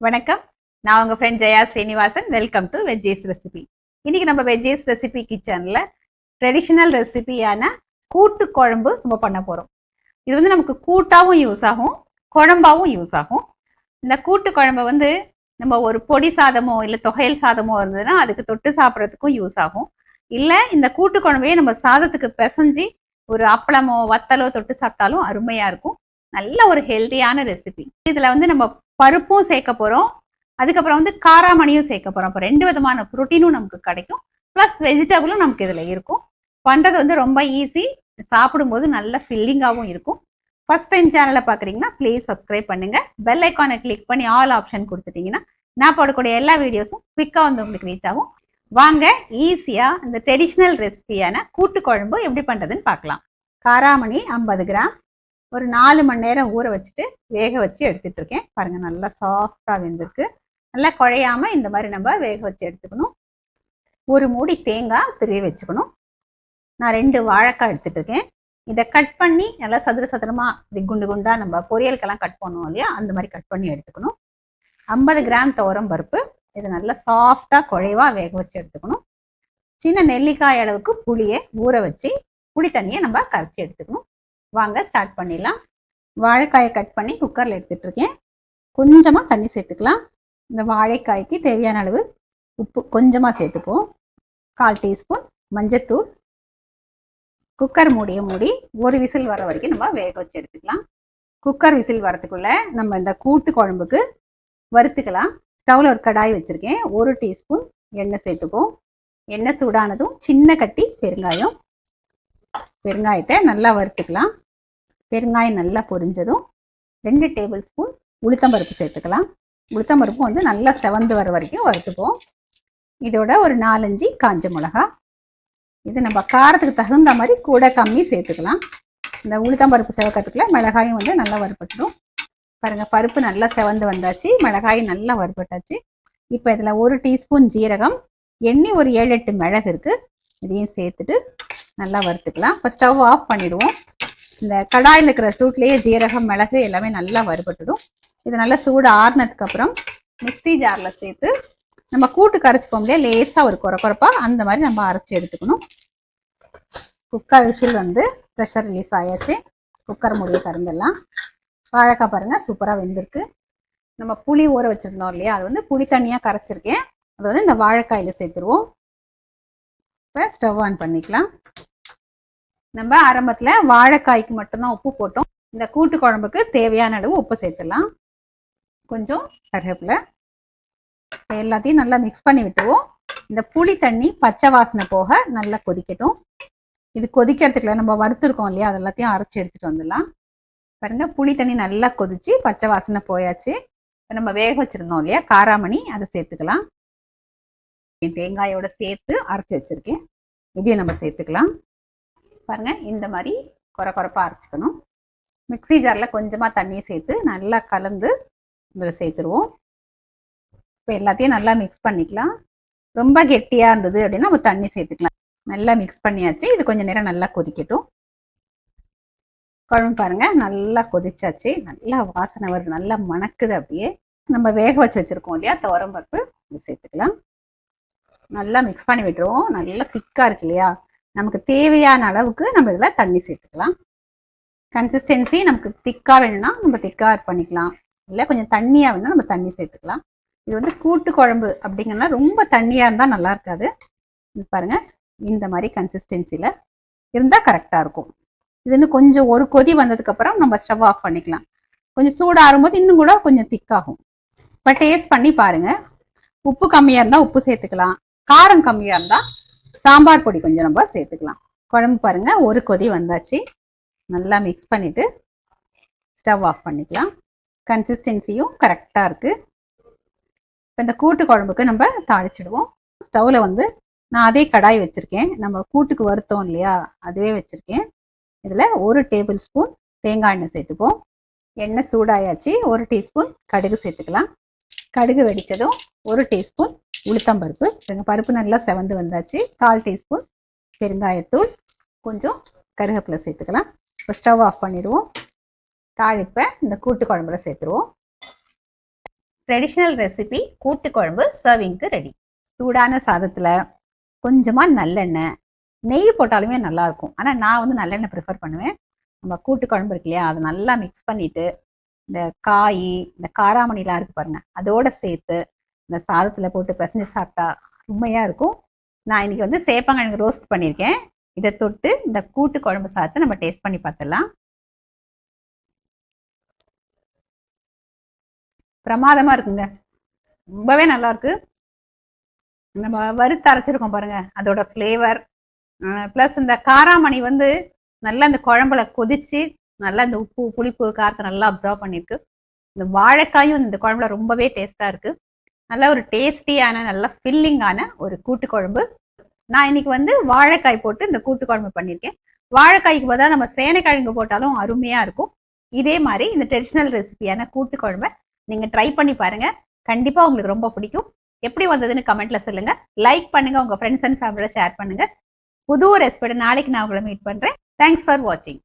வணக்கம். நான் உங்கள் friend Jaya Srinivasan. Welcome to veggies recipe இன்னைக்கு நம்ம வெஜ்ஜீஸ் ரெசிபி கிச்சனில் ட்ரெடிஷ்னல் ரெசிபியான கூட்டு குழம்பு நம்ம பண்ண போகிறோம் இது வந்து நமக்கு கூட்டாகவும் யூஸ் ஆகும் குழம்பாவும் யூஸ் ஆகும். இந்த கூட்டு குழம்பை வந்து நம்ம ஒரு பொடி சாதமோ இல்லை தொகையல் சாதமோ இருந்ததுன்னா அதுக்கு தொட்டு சாப்பிட்றதுக்கும் யூஸ் ஆகும். இல்லை இந்த கூட்டு குழம்பையே நம்ம சாதத்துக்கு பிசைஞ்சு ஒரு அப்பளமோ வத்தலோ தொட்டு சாப்பிட்டாலும் அருமையாக இருக்கும். நல்ல ஒரு ஹெல்த்தியான ரெசிபி இதில் வந்து நம்ம பருப்பும் சேர்க்க போகிறோம் அதுக்கப்புறம் வந்து காராமணியும் சேர்க்க போகிறோம் அப்போ ரெண்டு விதமான ப்ரோட்டீனும் நமக்கு கிடைக்கும். ப்ளஸ் வெஜிடபிளும் நமக்கு இதில் இருக்கும். பண்ணுறது வந்து ரொம்ப ஈஸி சாப்பிடும்போது நல்ல ஃபில்லிங்காகவும் இருக்கும். ஃபர்ஸ்ட் டைம் சேனலை பார்க்குறீங்கன்னா ப்ளீஸ் சப்ஸ்கிரைப் பண்ணுங்கள் பெல் ஐக்கானை கிளிக் பண்ணி ஆல் ஆப்ஷன் கொடுத்துட்டீங்கன்னா நான் போடக்கூடிய எல்லா வீடியோஸும் குவிக்காக வந்து உங்களுக்கு ரீச் ஆகும். வாங்க ஈஸியாக இந்த ட்ரெடிஷ்னல் ரெசிபியான கூட்டு குழம்பு எப்படி பண்ணுறதுன்னு பார்க்கலாம். காராமணி ஐம்பது கிராம். ஒரு நாலு மணி நேரம் ஊற வச்சுட்டு வேக வச்சு எடுத்துட்டு இருக்கேன். பாருங்க நல்லா சாஃப்டாக வெந்திருக்கு. நல்லா குழையாம இந்த மாதிரி நம்ம வேக வச்சு எடுத்துக்கணும். ஒரு மூடி தேங்காய் திருவி வச்சுக்கணும். நான் ரெண்டு வாழைக்காய் எடுத்துட்டு இருக்கேன். இதை கட் பண்ணி நல்லா சதுர சதுரமா இப்படி குண்டு குண்டா நம்ம பொரியலுக்கெல்லாம் கட் பண்ணுவோம் இல்லையா? அந்த மாதிரி கட் பண்ணி எடுத்துக்கணும். ஐம்பது கிராம் துவரம் பருப்பு. இதை நல்லா சாஃப்டாக குழைவா வேக வச்சு எடுத்துக்கணும். சின்ன நெல்லிக்காய் அளவுக்கு புளியை ஊற வச்சு புளி தண்ணியை நம்ம கரைச்சி எடுத்துக்கணும். வாங்க ஸ்டார்ட் பண்ணிடலாம். வாழைக்காயை கட் பண்ணி குக்கரில் எடுத்துகிட்ருக்கேன் கொஞ்சமாக தண்ணி சேர்த்துக்கலாம். இந்த வாழைக்காய்க்கு தேவையான அளவு உப்பு கொஞ்சமாக சேர்த்துப்போம் கால் டீஸ்பூன் மஞ்சத்தூள். குக்கர் மூடிய மூடி ஒரு விசில் வர வரைக்கும் நம்ம வேக வச்சு எடுத்துக்கலாம். குக்கர் விசில் வரத்துக்குள்ளே நம்ம இந்த கூட்டு குழம்புக்கு வறுத்துக்கலாம். ஸ்டவ்வில் ஒரு கடாய் வச்சுருக்கேன். ஒரு டீஸ்பூன் எண்ணெய் சேர்த்துப்போம் எண்ணெய் சூடானதும் சின்ன கட்டி பெருங்காயம். பெருங்காயத்தை நல்லா வறுத்துக்கலாம். பெருங்காயம் நல்லா பொரிஞ்சதும் ரெண்டு டேபிள் ஸ்பூன் உளுத்தம்பருப்பு சேர்த்துக்கலாம். உளுத்தம்பருப்பு வந்து நல்லா செவந்து வர வரைக்கும் வறுத்துப்போம். இதோட ஒரு நாலஞ்சு காஞ்ச மிளகா. இது நம்ம காரத்துக்கு தகுந்த மாதிரி கூட கம்மி சேர்த்துக்கலாம். இந்த உளுத்தம்பருப்பு செவக்கிறதுக்குள்ள மிளகாயும் வந்து நல்லா வறுபட்டுடும். பாருங்கள் பருப்பு நல்லா செவந்து வந்தாச்சு. மிளகாயும் நல்லா வறுபட்டாச்சு. இப்போ இதில் ஒரு டீஸ்பூன் ஜீரகம் எண்ணெய் ஒரு ஏழு எட்டு மிளகு இருக்குது இதையும் சேர்த்துட்டு நல்லா வறுத்துக்கலாம். இப்போ ஸ்டவ் ஆஃப் பண்ணிடுவோம். இந்த கடாயில் இருக்கிற சூட்லேயே ஜீரகம் மிளகு எல்லாமே நல்லா வறுபட்டுடும். இது நல்லா சூடு ஆறுனதுக்கு அப்புறம் ஜாரில் சேர்த்து நம்ம கூட்டு கரைச்சிப்போம் இல்லையா? லேசாக ஒரு குறை குறைப்பாக அந்த மாதிரி நம்ம அரைச்சி எடுத்துக்கணும். குக்கர் விசில் வந்து ப்ரெஷர் ரிலீஸ் ஆயாச்சு. குக்கர் மூடியை திறந்துடலாம். வாழைக்காய் பாருங்கள் சூப்பராக வெந்திருக்கு. நம்ம புளி ஊற வச்சுருந்தோம் இல்லையா? அது வந்து புளி தண்ணியாக கரைச்சிருக்கேன். அது வந்து இந்த வாழைக்காயில் சேர்த்துருவோம். இப்போ ஸ்டவ் ஆன் பண்ணிக்கலாம். நம்ம ஆரம்பத்தில் வாழைக்காய்க்கு மட்டும்தான் உப்பு போட்டோம். இந்த கூட்டு குழம்புக்கு தேவையான அளவு உப்பு சேர்த்துடலாம். கொஞ்சம் கருவேப்பிலை. இப்போ எல்லாத்தையும் நல்லா மிக்ஸ் பண்ணி விட்டுவோம் இந்த புளி தண்ணி பச்சை வாசனை போக நல்லா கொதிக்கட்டும். இது கொதிக்கிறதுக்குள்ள நம்ம வறுத்துருக்கோம் இல்லையா? அது எல்லாத்தையும் அரைச்சி எடுத்துகிட்டு வந்துடலாம். பாருங்க புளி தண்ணி நல்லா கொதிச்சு பச்சை வாசனை போயாச்சு. இப்போ நம்ம வேக வச்சுருந்தோம் இல்லையா? காராமணி அதை சேர்த்துக்கலாம். தேங்காயோட சேர்த்து அரைச்சி வச்சுருக்கேன். இதையும் நம்ம சேர்த்துக்கலாம். பாருங்கள் இந்த மாதிரி குறை குறைப்பாக அரைச்சிக்கணும். மிக்ஸி ஜாரில் கொஞ்சமாக தண்ணியை சேர்த்து நல்லா கலந்து இதில் சேர்த்துருவோம். இப்போ எல்லாத்தையும் நல்லா மிக்ஸ் பண்ணிக்கலாம். ரொம்ப கெட்டியாக இருந்தது அப்படின்னா நம்ம தண்ணி சேர்த்துக்கலாம். நல்லா மிக்ஸ் பண்ணியாச்சு. இது கொஞ்சம் நேரம் நல்லா கொதிக்கட்டும். குழம்பு பாருங்கள் நல்லா கொதிச்சாச்சு. நல்லா வாசனை வருது நல்லா மணக்குது அப்படியே. நம்ம வேக வச்சு வச்சுருக்கோம் இல்லையா துவரம்பருப்பு இது சேர்த்துக்கலாம். நல்லா மிக்ஸ் பண்ணி விட்டுருவோம். நல்லா திக்காக இருக்கு இல்லையா? நமக்கு தேவையான அளவுக்கு நம்ம இதில் தண்ணி சேர்த்துக்கலாம். கன்சிஸ்டன்சி நமக்கு திக்காக வேணும்னா நம்ம திக்காக பண்ணிக்கலாம். இல்லை கொஞ்சம் தண்ணியாக வேணும்னா நம்ம தண்ணி சேர்த்துக்கலாம். இது வந்து கூட்டு குழம்பு அப்படிங்கன்னா ரொம்ப தண்ணியாக இருந்தால் நல்லா இருக்காது. பாருங்கள் இந்த மாதிரி கன்சிஸ்டன்சியில் இருந்தால் கரெக்டாக இருக்கும். இது இன்னும் கொஞ்சம் ஒரு கொதி வந்ததுக்கப்புறம் நம்ம ஸ்டவ் ஆஃப் பண்ணிக்கலாம். கொஞ்சம் சூடாகும்போது இன்னும் கூட கொஞ்சம் திக்காகும் இப்போ டேஸ்ட் பண்ணி பாருங்கள் உப்பு கம்மியாக இருந்தால் உப்பு சேர்த்துக்கலாம். காரம் கம்மியாக இருந்தால் சாம்பார் பொடி கொஞ்சம் நம்ம சேர்த்துக்கலாம். குழம்பு பாருங்க ஒரு கொதி வந்தாச்சு. நல்லா மிக்ஸ் பண்ணிவிட்டு ஸ்டவ் ஆஃப் பண்ணிக்கலாம். கன்சிஸ்டன்சியும் கரெக்டாக இருக்குது இப்போ இந்த கூட்டு குழம்புக்கு நம்ம தாளிச்சிடுவோம். ஸ்டவ்வில் வந்து நான் அதே கடாய் வச்சுருக்கேன். நம்ம கூட்டுக்கு வருத்தோம் இல்லையா அதுவே வச்சுருக்கேன். இதில் ஒரு டேபிள் ஸ்பூன் தேங்காய் எண்ணெய் சேர்த்துப்போம். எண்ணெய் சூடாயாச்சு ஒரு டீஸ்பூன் கடுகு சேர்த்துக்கலாம். கடுகு வெடித்ததும் ஒரு டீஸ்பூன் உளுத்தம்பருப்பு பருப்பு நல்லா செவந்து வந்தாச்சு. கால் டீஸ்பூன் பெருங்காயத்தூள் கொஞ்சம் கருவேப்பிலை சேர்த்துக்கலாம். இப்போ ஸ்டவ் ஆஃப் பண்ணிடுவோம். தாளிப்பை இந்த கூட்டு குழம்புல சேர்த்துருவோம். ட்ரெடிஷ்னல் ரெசிபி கூட்டு குழம்பு சர்விங்க்கு ரெடி சூடான சாதத்தில் கொஞ்சமாக நல்லெண்ணெய். நெய் போட்டாலுமே நல்லாயிருக்கும். ஆனால் நான் வந்து நல்லெண்ணெய் ப்ரிஃபர் பண்ணுவேன். நம்ம கூட்டு குழம்பு இருக்கு இல்லையா அதை நல்லா மிக்ஸ் பண்ணிவிட்டு இந்த காய் இந்த காராமணிலாம் இருக்குது பாருங்கள் அதோடு சேர்த்து இந்த சாதத்தில் போட்டு பிசைஞ்சு சாப்பிட்டா உண்மையாக இருக்கும். நான் இன்னைக்கு வந்து சேப்பங்கிழங்கு ரோஸ்ட் பண்ணியிருக்கேன் இதை தொட்டு இந்த கூட்டு குழம்பு சாதத்தை நம்ம டேஸ்ட் பண்ணி பார்த்துடலாம். பிரமாதமாக இருக்குங்க. ரொம்பவே நல்லாயிருக்கு நம்ம வறுத்து அரைச்சிருக்கோம் பாருங்கள் அதோட ஃப்ளேவர் ப்ளஸ் இந்த காராமணி வந்து நல்லா இந்த குழம்புல கொதிச்சு நல்லா இந்த உப்பு புளிப்பு காரத்தை நல்லா அப்சர்வ் பண்ணியிருக்கு. இந்த வாழைக்காயும் இந்த குழம்புல ரொம்பவே டேஸ்ட்டாக இருக்குது நல்ல ஒரு டேஸ்டியான நல்ல ஃபில்லிங்கான ஒரு கூட்டு குழம்பு நான் இன்னைக்கு வந்து வாழைக்காய் போட்டு இந்த கூட்டு குழம்பு பண்ணியிருக்கேன். வாழைக்காய்க்கு பதிலாக நம்ம சேனைக்கிழங்கு போட்டாலும் அருமையாக இருக்கும். இதே மாதிரி இந்த ட்ரெடிஷ்னல் ரெசிபியான கூட்டு குழம்பை நீங்கள் ட்ரை பண்ணி பாருங்கள் கண்டிப்பாக உங்களுக்கு ரொம்ப பிடிக்கும். எப்படி வந்ததுன்னு கமெண்ட்டில் சொல்லுங்கள் லைக் பண்ணுங்க. உங்கள் ஃப்ரெண்ட்ஸ் அண்ட் ஃபேமிலியோட ஷேர் பண்ணுங்கள் புது ரெசிபியோட நாளைக்கு நான் உங்களை மீட் பண்ணுறேன் தேங்க்ஸ் ஃபார் வாட்சிங்